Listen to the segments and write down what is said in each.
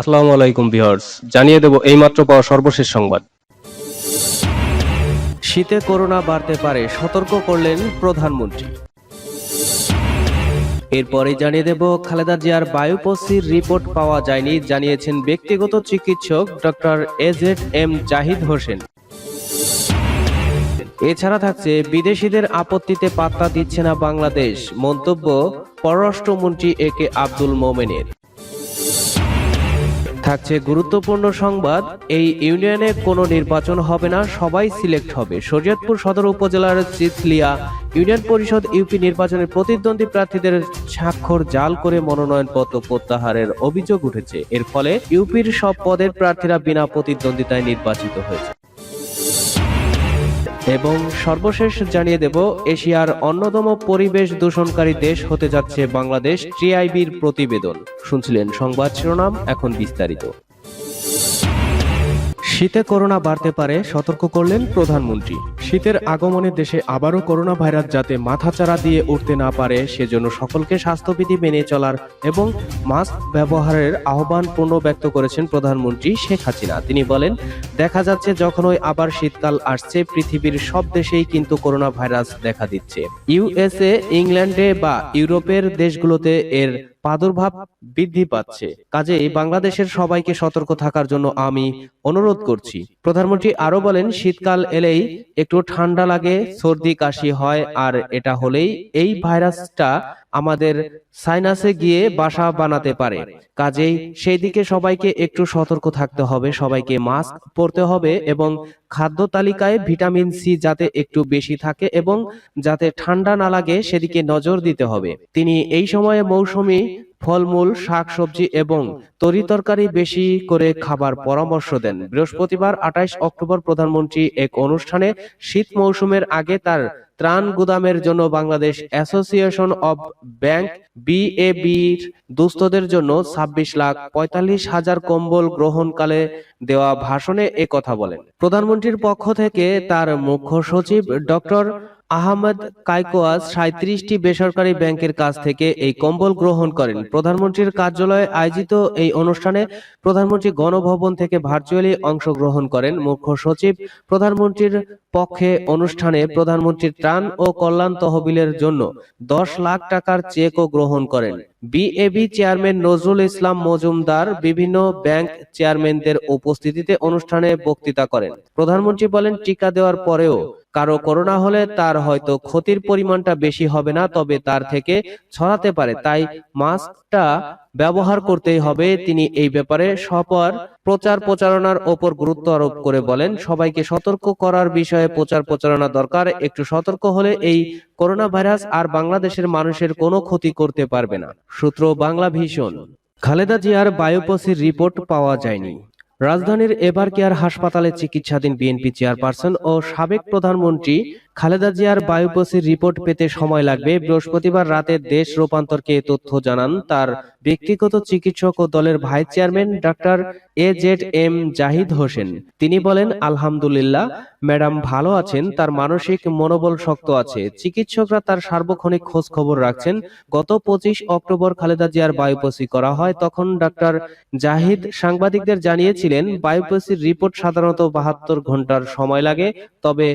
আসসালামু আলাইকুম ভিউয়ার্স, জানিয়ে দেব এইমাত্র পাওয়া সর্বশেষ সংবাদ। শীতে করোনা বাড়তে পারে, সতর্ক করলেন প্রধানমন্ত্রী। এরপরে জানিয়ে দেব, খালেদা জিয়ার বায়োপসির রিপোর্ট পাওয়া যায়নি, জানিয়েছেন ব্যক্তিগত চিকিৎসক doctor A Z M Zahid Hossain. এছাড়া থাকছে, বিদেশিদের আপত্তিতে পাত্তা দিচ্ছে না বাংলাদেশ, মন্তব্য পররাষ্ট্রমন্ত্রী এ কে আব্দুল মোমেনের। থাকছে গুরুত্বপূর্ণ সংবাদ। এই ইউনিয়নে কোনো নির্বাচন হবে না, সবাই সিলেক্ট হবে। শরীয়তপুর সদর উপজেলার চিথলিয়া ইউনিয়ন পরিষদ ইউপি নির্বাচনের প্রতিদ্বন্দ্বী প্রার্থীদের স্বাক্ষর জাল করে মনোনয়নপত্র প্রত্যাহারের অভিযোগ উঠেছে। এর ফলে ইউপির সব পদের প্রার্থীরা বিনা প্রতিদ্বন্দ্বিতায় নির্বাচিত হয়েছে। এবং সর্বশেষ জানিয়ে দেব, এশিয়ার অন্যতম পরিবেশ দূষণকারী দেশ হতে যাচ্ছে বাংলাদেশ টিআইবির প্রতিবেদন। শুনছিলেন সংবাদ শিরোনাম, এখন বিস্তারিত। শীতে করোনা বাড়তে পারে, সতর্ক করলেন প্রধানমন্ত্রী। শীতের আগমনে দেশে আবারও করোনা ভাইরাস যাতে মাথাচাড়া দিয়ে উঠতে না পারে, সেজন্য সকলকে স্বাস্থ্যবিধি মেনে চলার এবং মাস্ক ব্যবহারের আহ্বান পূর্ণ ব্যক্ত করেছেন প্রধানমন্ত্রী শেখ হাসিনা। তিনি বলেন, দেখা যাচ্ছে যখনই আবার শীতকাল আসছে, পৃথিবীর সব দেশেই কিন্তু করোনা ভাইরাস দেখা দিচ্ছে। ইউএসএ, ইংল্যান্ডে বা ইউরোপের দেশগুলোতে এর প্রাদুর্ভাব বৃদ্ধি পাচ্ছে। কাজেই বাংলাদেশের সবাইকে সতর্ক থাকার জন্য আমি অনুরোধ করছি। প্রধানমন্ত্রী আরও বলেন, শীতকাল এলেই একটু ঠান্ডা লাগে, সর্দি কাশি হয়, আর এটা হলেই এই ভাইরাসটা আমাদের সাইনাসে গিয়ে বাসা বানাতে পারে। কাজেই সেই দিকে সবাইকে একটু সতর্ক থাকতে হবে, সবাইকে মাস্ক পরতে হবে এবং খাদ্য তালিকায় ভিটামিন সি যাতে একটু বেশি থাকে এবং যাতে ঠান্ডা না লাগে, সেদিকে নজর দিতে হবে। তিনি এই সময়ে মৌসুমী ফলমূল, শাকসবজি এবং তরিতরকারি বেশি করে খাবার পরামর্শ দেন। বৃহস্পতিবার আঠাইশ অক্টোবর প্রধানমন্ত্রী এক অনুষ্ঠানে শীত মৌসুমের আগে তার ত্রাণ গুদামের জন্য বাংলাদেশ অ্যাসোসিয়েশন অব ব্যাংক বিএবির দুস্থদের জন্য ছাব্বিশ লাখ পঁয়তাল্লিশ হাজার কম্বল গ্রহণকালে দেওয়া ভাষণে এ কথা বলেন। প্রধানমন্ত্রীর পক্ষ থেকে তার মুখ্য সচিব ডক্টর আহমদ কাইকোয়াস সাঁত্রিশটি বেসরকারি ব্যাংকের কাছ থেকে এই কম্বল গ্রহণ করেন। প্রধানমন্ত্রীর কার্যালয়ে আয়োজিত এই অনুষ্ঠানে প্রধানমন্ত্রী গণভবন থেকে ভার্চুয়ালি অংশগ্রহণ করেন। মুখ্য সচিব প্রধানমন্ত্রীর পক্ষে অনুষ্ঠানে প্রধানমন্ত্রীর ত্রাণ ও কল্যাণ তহবিলের জন্য দশ লাখ টাকার চেকও গ্রহণ করেন। বিএবি চেয়ারম্যান নজরুল ইসলাম মজুমদার বিভিন্ন ব্যাংক চেয়ারম্যানদের উপস্থিতিতে অনুষ্ঠানে বক্তৃতা করেন। প্রধানমন্ত্রী বলেন, টিকা দেওয়ার পরেও কারও করোনা হলে তার হয়তো ক্ষতির পরিমাণটা বেশি হবে না তবে তার থেকে ছড়াতে পারে। তাই মাস্কটা ব্যবহার করতেই হবে। তিনি এই ব্যাপারে সপর প্রচার প্রচারণার ওপর গুরুত্ব আরোপ করে বলেন। সবাইকে সতর্ক করার বিষয়ে প্রচার প্রচারণা দরকার। একটু সতর্ক হলে এই করোনা ভাইরাস আর বাংলাদেশের মানুষের কোনো ক্ষতি করতে পারবে না। সূত্র বাংলা ভীষণ খালেদা জিয়ার বায়োপসির রিপোর্ট পাওয়া যায়নি। রাজধানীর এবার কেয়ার হাসপাতালে চিকিৎসাধীন বিএনপি চেয়ারপারসন ও সাবেক প্রধানমন্ত্রী খালেদা জিয়ার বায়োপসির রিপোর্ট পেতে সময় লাগবে। বৃহস্পতিবার রাতে দেশ রূপান্তরকে তথ্য জানান তার ব্যক্তিগত চিকিৎসক ও দলের vice chairman doctor A Z M Zahid Hossain. তিনি বলেন, আলহামদুলিল্লাহ, ম্যাডাম ভালো আছেন, তার মানসিক মনোবল শক্ত আছে। চিকিৎসকরা তার সার্বক্ষণিক খোঁজ খবর রাখছেন। গত পঁচিশ অক্টোবর খালেদা জিয়ার বায়োপসি করা হয়। তখন ডাক্তার জাহিদ সাংবাদিকদের জানিয়েছিলেন, বায়োপসির রিপোর্ট সাধারণত বাহাত্তর ঘণ্টার সময় লাগে। তবে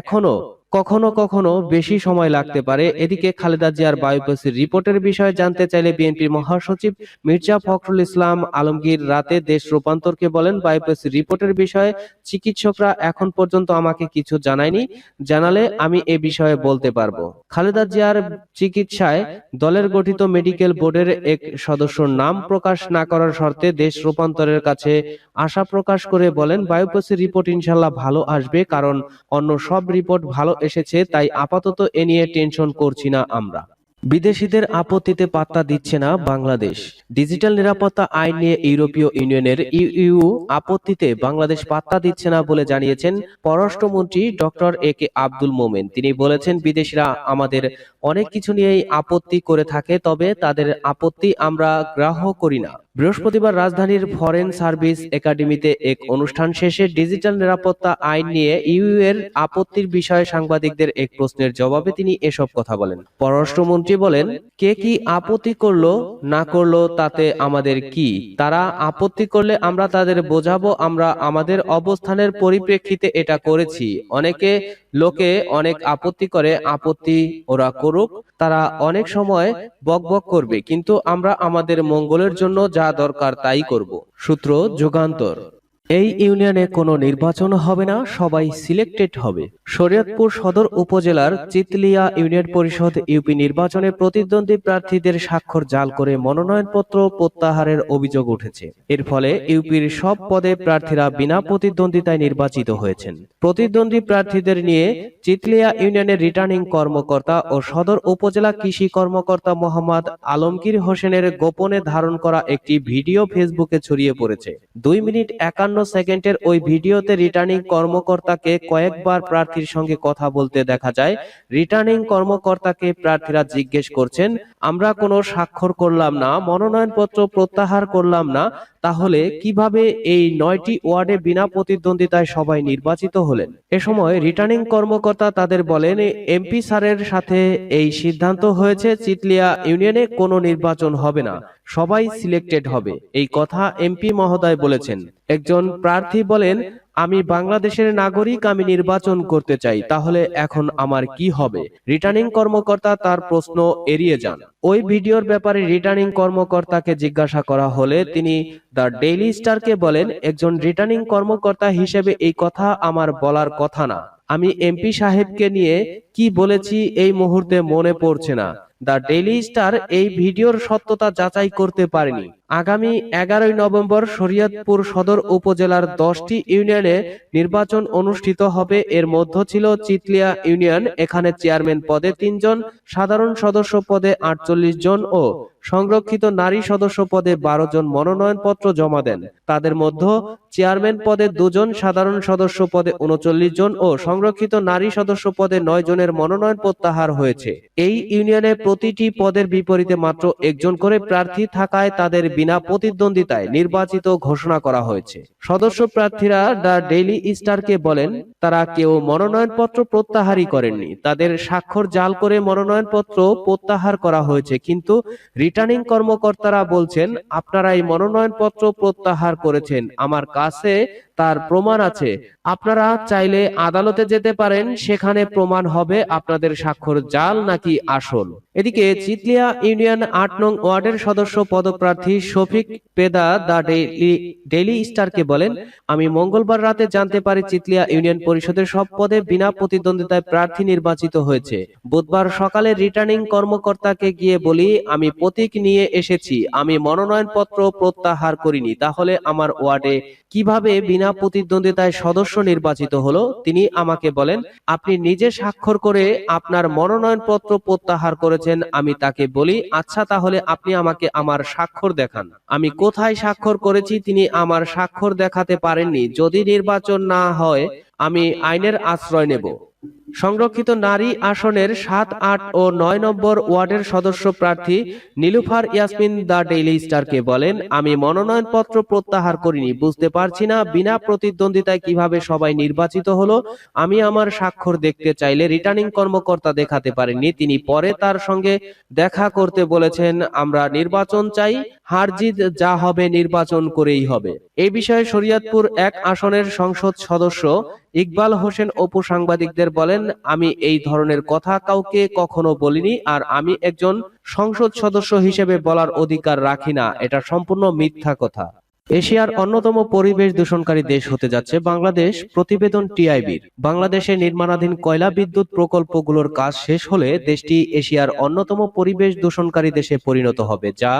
এখনও কখনো কখনো বেশি সময় লাগতে পারে। এদিকে খালেদা জিয়ার বায়োপসির রিপোর্টের বিষয়ে জানতে চাইলে বিএনপির মহাসচিব মির্জা ফখরুল ইসলাম আলমগীর রাতে দেশ রূপান্তরকে বলেন বায়োপসি রিপোর্টের বিষয়ে চিকিৎসকরা এখন পর্যন্ত আমাকে কিছু জানায়নি। জানালে আমি এ বিষয়ে বলতে পারব। খালেদা জিয়ার চিকিৎসায় দলের গঠিত মেডিকেল বোর্ডের এক সদস্যর নাম প্রকাশ না করার শর্তে দেশ রূপান্তরের কাছে আশা প্রকাশ করে বলেন বায়োপসি রিপোর্ট ইনশাল্লাহ ভালো আসবে কারণ অন্য সব রিপোর্ট ভালো এসেছে তাই আপাতত এ নিয়ে টেনশন করছি না আমরা। বিদেশিদের আপত্তিতে পাত্তা দিচ্ছে না বাংলাদেশ। ডিজিটাল নিরাপত্তা আইন নিয়ে ইউরোপীয় ইউনিয়নের ইউ আপত্তিতে বাংলাদেশ পাত্তা দিচ্ছে না বলে জানিয়েছেন পররাষ্ট্রমন্ত্রী ডক্টর এ কে আব্দুল মোমেন। তিনি বলেছেন, বিদেশিরা আমাদের অনেক কিছু নিয়েই আপত্তি করে থাকে, তবে তাদের আপত্তি আমরা গ্রাহ্য করি না। বৃহস্পতিবার রাজধানীর ফরেন সার্ভিস একাডেমিতে এক অনুষ্ঠান শেষে ডিজিটাল নিরাপত্তা আইন নিয়ে ইউ এর আপত্তির বিষয়ে সাংবাদিকদের এক প্রশ্নের জবাবে তিনি এসব কথা বলেন। পররাষ্ট্রমন্ত্রী মন্ত্রী বলেন, কে কি আপত্তি করল, না করল তাতে আমাদের কি? তারা আপত্তি করলে আমরা তাদের বোঝাবো, আমরা আমাদের অবস্থানের পরিপ্রেক্ষিতে এটা করেছি। অনেকে লোকে অনেক আপত্তি করে, আপত্তি ওরা করুক, তারা অনেক সময় বকবক করবে, কিন্তু আমরা আমাদের মঙ্গলের জন্য যা দরকার তাই করব। সূত্র যুগান্তর। এই ইউনিয়নে কোনো নির্বাচন হবে না, সবাই সিলেক্টেড হবে। শরীয়তপুর সদর উপজেলার চিতলিয়া ইউনিয়ন পরিষদ ইউপি নির্বাচনে প্রতিদ্বন্দ্বী প্রার্থীদের স্বাক্ষর জাল করে মনোনয়নপত্র প্রত্যাহারের অভিযোগ উঠেছে। এর ফলে ইউপির সব পদে প্রার্থীরা বিনা প্রতিদ্বন্দ্বিতায় নির্বাচিত হয়েছেন। প্রতিদ্বন্দ্বী প্রার্থীদের নিয়ে চিতলিয়া ইউনিয়নের রিটার্নিং কর্মকর্তা ও সদর উপজেলা কৃষি কর্মকর্তা মোহাম্মদ আলমগীর হোসেনের গোপনে ধারণ করা একটি ভিডিও ফেসবুকে ছড়িয়ে পড়েছে। দুই মিনিট একান্ন সেকেন্ডের ওই ভিডিওতে রিটার্নিং কর্মকর্তাকে কয়েকবার প্রার্থীর সঙ্গে কথা বলতে দেখা যায়। রিটার্নিং কর্মকর্তাকে প্রার্থীরা জিজ্ঞেস করছেন, আমরা কোনো স্বাক্ষর করলাম না, মনোনয়নপত্র প্রত্যাহার করলাম না তাহলে কীভাবে এই নয়টি ওয়ার্ডে বিনা প্রতিদ্বন্দ্বিতায় সবাই নির্বাচিত হলেন? এ সময় রিটার্নিং কর্মকর্তা তাদের বলেন এমপি স্যারের সাথে এই সিদ্ধান্ত হয়েছে চিতলিয়া ইউনিয়নে কোনো নির্বাচন হবে না। সবাই সিলেক্টেড হবে। এই কথা এমপি মহোদয় বলেছেন। একজন প্রার্থী বলেন আমি বাংলাদেশের নাগরিক আমি নির্বাচন করতে চাই তাহলে এখন আমার কি হবে? রিটার্নিং কর্মকর্তা তার প্রশ্ন এড়িয়ে যান। ওই ভিডিওর ব্যাপারে রিটার্নিং কর্মকর্তাকে জিজ্ঞাসা করা হলে তিনি দ্য ডেইলি স্টারকে বলেন একজন রিটার্নিং কর্মকর্তা হিসেবে এই কথা আমার বলার কথা না। আমি এমপি সাহেবকে নিয়ে কি বলেছি এই মুহূর্তে মনে পড়ছে না। দ্য ডেইলি স্টার এই ভিডিওর সত্যতা যাচাই করতে পারেনি। আগামী এগারোই নভেম্বর শরীয়তপুর সদর উপজেলার দশটি ইউনিয়নে নির্বাচন অনুষ্ঠিত হবে। এর মধ্য ছিল চিতলিয়া ইউনিয়ন, এখানে চেয়ারম্যান পদে তিনজন, সাধারণ সদস্য পদে আটচল্লিশ জন ও সংরক্ষিত নারী সদস্য পদে বারো জন মনোনয়নপত্র জমা দেন। তাদের মধ্যে চেয়ারম্যান পদে দুজন, সাধারণ সদস্য পদে উনচল্লিশ জন ও সংরক্ষিত নারী সদস্য পদে নয় জনের মনোনয়ন প্রত্যাহার হয়েছে। এই ইউনিয়নে প্রতিটি পদের বিপরীতে মাত্র একজন করে প্রার্থী থাকায় তাদের বিনা প্রতিদ্বন্দ্বিতায় নির্বাচিত ঘোষণা করা হয়েছে। সদস্য প্রার্থীরা দ্য ডেইলি স্টারকে বলেন, তারা কেউ মনোনয়নপত্র প্রত্যাহারই করেননি। তাদের স্বাক্ষর জাল করে মনোনয়নপত্র প্রত্যাহার করা হয়েছে, কিন্তু রিটার্নিং কর্মকর্তারা বলছেন আপনারা এই মনোনয়নপত্র প্রত্যাহার করেছেন। আমার কাছে তার প্রমাণ আছে। আপনারা চাইলে আদালতে যেতে পারেন, সেখানে প্রমাণ হবে আপনাদের স্বাক্ষর জাল নাকি আসল। এদিকে চিতলিয়া ইউনিয়ন আট নং ওয়ার্ডের সদস্য পদপ্রার্থী শফিক পেদা দা ডেইলি স্টারকে বলেন, আমি মঙ্গলবার রাতে জানতে পারি চিতলিয়া ইউনিয়ন পরিষদের সব পদে বিনা প্রতিদ্বন্দ্বিতায় প্রার্থী নির্বাচিত হয়েছে। বুধবার সকালে রিটার্নিং কর্মকর্তাকে গিয়ে বলি, আমি প্রতীক নিয়ে এসেছি, আমি মনোনয়নপত্র প্রত্যাহার করিনি, তাহলে আমার ওয়ার্ডে কীভাবে বিনা প্রতিদ্বন্দ্বিতায় সদস্য নির্বাচিত হলো? তিনি আমাকে বলেন, আপনি নিজে স্বাক্ষর করে আপনার মনোনয়নপত্র প্রত্যাহার করেছেন, আমি তাকে বলি আচ্ছা তাহলে আপনি আমাকে আমার স্বাক্ষর দেখান। আমি কোথায় স্বাক্ষর করেছি তিনি আমার স্বাক্ষর দেখাতে পারেননি। যদি নির্বাচন না হয়, আমি আইনের আশ্রয় নেব। সংরক্ষিত নারী আসনের সাত, আট ও নয় নম্বর ওয়ার্ডের সদস্য প্রার্থী নীলুফার ইয়াসমিন দ্য ডেইলি স্টারকে বলেন, আমি মনোনয়নপত্র প্রত্যাহার করিনি, বুঝতে পারছি না বিনা প্রতিদ্বন্দ্বিতায় কীভাবে সবাই নির্বাচিত হলো। আমি আমার স্বাক্ষর দেখতে চাইলে রিটার্নিং কর্মকর্তা দেখাতে পারেননি। তিনি পরে তার সঙ্গে দেখা করতে বলেছেন, আমরা নির্বাচন চাই হারজিত যা হবে নির্বাচন করেই হবে। এই বিষয়ে শরীয়তপুর এক আসনের সংসদ সদস্য ইকবাল হোসেন অপু সাংবাদিকদের বলেন আমি এই ধরনের কথা কাউকে কখনো বলিনি আর আমি একজন সংসদ সদস্য হিসেবে বলার অধিকার রাখি না। এটা সম্পূর্ণ মিথ্যা কথা। এশিয়ার অন্যতম পরিবেশ দূষণকারী দেশ হতে যাচ্ছে বাংলাদেশ, প্রতিবেদন টিআইবির। বাংলাদেশে নির্মাণাধীন কয়লা বিদ্যুৎ প্রকল্পগুলোর কাজ শেষ হলে দেশটি এশিয়ার অন্যতম পরিবেশ দূষণকারী দেশে পরিণত হবে, যা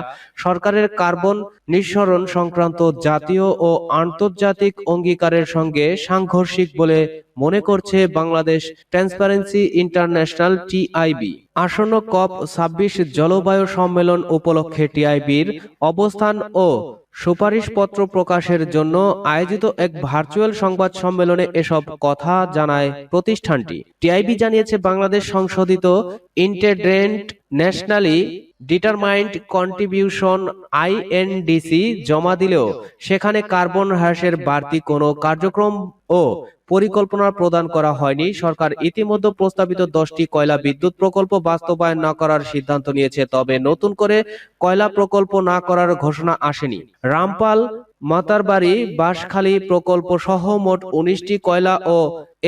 সরকারের কার্বন নিঃসরণ সংক্রান্ত জাতীয় ও আন্তর্জাতিক অঙ্গীকারের সঙ্গে সাংঘর্ষিক বলে মনে করছে বাংলাদেশ ট্রান্সপারেন্সি ইন্টারন্যাশনাল টিআইবি। আসন্ন কপ ছাব্বিশ জলবায়ু সম্মেলন উপলক্ষে টিআইবির অবস্থান ও সুপারিশপত্র প্রকাশের জন্য আয়োজিত এক ভার্চুয়াল সংবাদ সম্মেলনে এসব কথা জানায় প্রতিষ্ঠানটি। টিআইবি জানিয়েছে, বাংলাদেশ সংশোধিত intended nationally determined contribution INDC জমা দিলেও সেখানে কার্বন হ্রাসের বাড়তি কোনো কার্যক্রম ও পরিকল্পনা প্রদান করা হয়নি। সরকার ইতিমধ্যে প্রস্তাবিত দশটি কয়লা বিদ্যুৎ প্রকল্প বাস্তবায়ন না করার সিদ্ধান্ত নিয়েছে, তবে নতুন করে কয়লা প্রকল্প না করার ঘোষণা আসেনি। রামপাল, মাতারবাড়ি, বাঁশখালী প্রকল্প সহ মোট উনিশটি কয়লা ও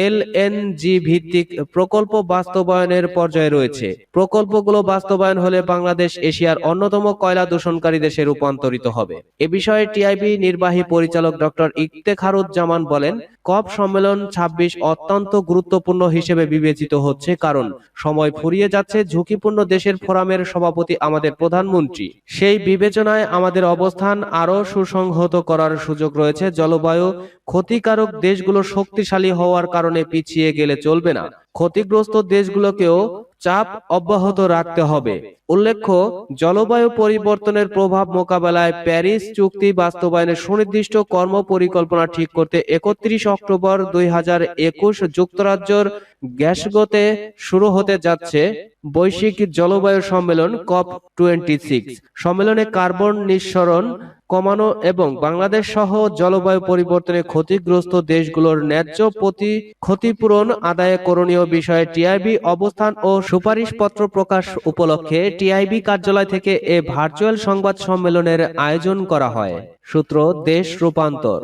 এলএনজি ভিত্তিক প্রকল্প বাস্তবায়নের পর্যায়ে রয়েছে। প্রকল্পগুলো বাস্তবায়ন হলে বাংলাদেশ এশিয়ার অন্যতম কয়লা দূষণকারী দেশে রূপান্তরিত হবে। এ বিষয়ে টিআইবি নির্বাহী পরিচালক ডক্টর ইফতেখারুজ্জামান বলেন কপ সম্মেলন ২৬ অত্যন্ত গুরুত্বপূর্ণ হিসেবে বিবেচিত হচ্ছে কারণ সময় ফুরিয়ে যাচ্ছে ঝুঁকিপূর্ণ দেশের ফোরামের সভাপতি আমাদের প্রধানমন্ত্রী সেই বিবেচনায় আমাদের অবস্থান আরও সুসংহত করার সুযোগ রয়েছে। জলবায়ু ক্ষতিকারক দেশগুলো শক্তিশালী হওয়ার কারণে পিছিয়ে গেলে চলবে না। ক্ষতিগ্রস্ত দেশগুলোকেও চাপ অব্যাহত রাখতে হবে। উল্লেখ্য, জলবায়ু পরিবর্তনের প্রভাব মোকাবেলায় প্যারিস চুক্তি বাস্তবায়নের সুনির্দিষ্ট কর্ম পরিকল্পনা ঠিক করতে একত্রিশ অক্টোবর দুই যুক্তরাজ্যর গ্যাসগোতে শুরু হতে যাচ্ছে। বৈশ্বিক জলবায়ু সম্মেলন কপ টোয়েন্টি সিক্স। সম্মেলনে কার্বন নিঃসরণ কমানো এবং বাংলাদেশ সহ জলবায়ু পরিবর্তনে ক্ষতিগ্রস্ত দেশগুলোর ন্যায্য প্রতি ক্ষতিপূরণ আদায় করণীয় বিষয়ে টিআইবি অবস্থান ও সুপারিশপত্র প্রকাশ উপলক্ষে টিআইবি কার্যালয় থেকে এ ভার্চুয়াল সংবাদ সম্মেলনের আয়োজন করা হয়। সূত্র দেশ রূপান্তর।